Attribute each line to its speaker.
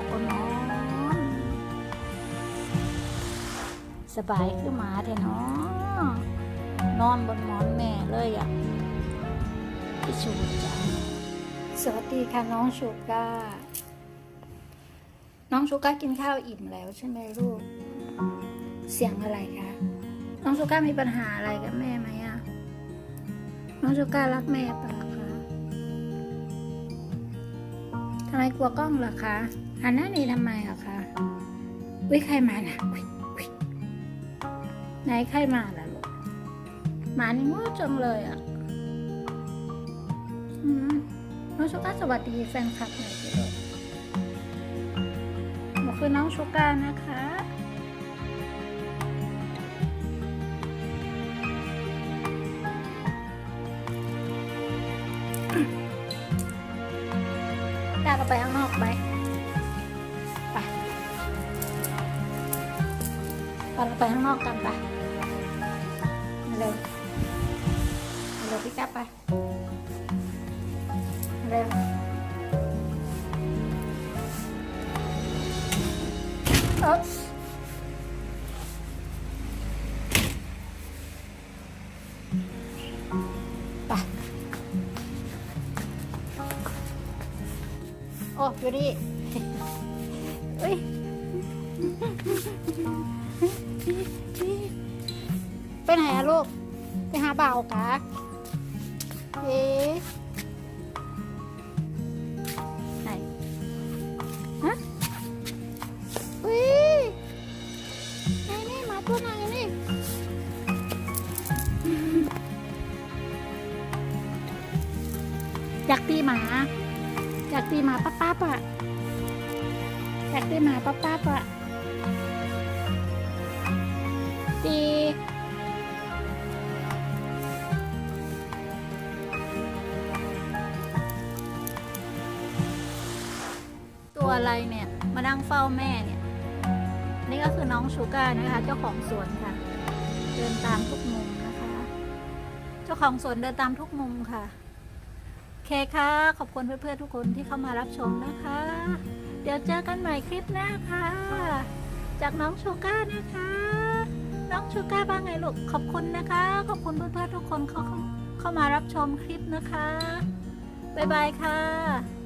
Speaker 1: เราก็นอนสบายคือหมาแท้เนาะนอนบนหมอนแม่เลยอะพี่ชูจ้าสวัสดีค่ะน้องชูก้า น้องชูก้ากินข้าวอิ่มแล้วใช่ไหมลูก เสียงอะไรคะ น้องชูก้ามีปัญหาอะไรกับแม่ไหมอะน้องชูก้ารักแม่ปะคะทำไมกลัวกล้องเหรอคะ หันหน้าหนี้ทำไมอะคะวิใครมาน่ะอุ๊ยอุ๊ยไหนใครมาล่ะลูกหมานี่โง่จังเลยอะน้องชูก้าสวัสดีแฟนคลับหน่อยสิลูกหนูคือน้องชูก้านะคะกล้าเราไปข้างนอกไหมไป ไปเราไปข้างนอกกัน ไปมาเร็วมาเร็วพี่ก้าไปมาเร็วเอ๊ะไปโอ้อยู่นี่เฮ้ยไปไหนอะลูก ไปหาบ่าวกะเอ๊ะไหนฮะอุ้ยไหนนี่หมาตัวไหนนี่อยากตีหมา อยากตีหมาปั๊บปั๊บอะอยากตีหมาปั๊บปั๊บอะ ตัวอะไรเนี่ย มานั่งเฝ้าแม่เนี่ย นี่ก็คือน้องชูก้านะคะ เจ้าของสวนค่ะ เดินตามทุกมุมนะคะ เจ้าของสวนเดินตามทุกมุมค่ะโอเคค่ะ ขอบคุณเพื่อนๆทุกคนที่เข้ามารับชมนะคะ เดี๋ยวเจอกันใหม่คลิปหน้าค่ะ จากน้องชูก้านะคะ น้องชูก้าบ้างไงลูก ขอบคุณนะคะ ขอบคุณเพื่อนๆทุกคนเข้าเข้ามารับชมคลิปนะคะ บ๊ายบายค่ะ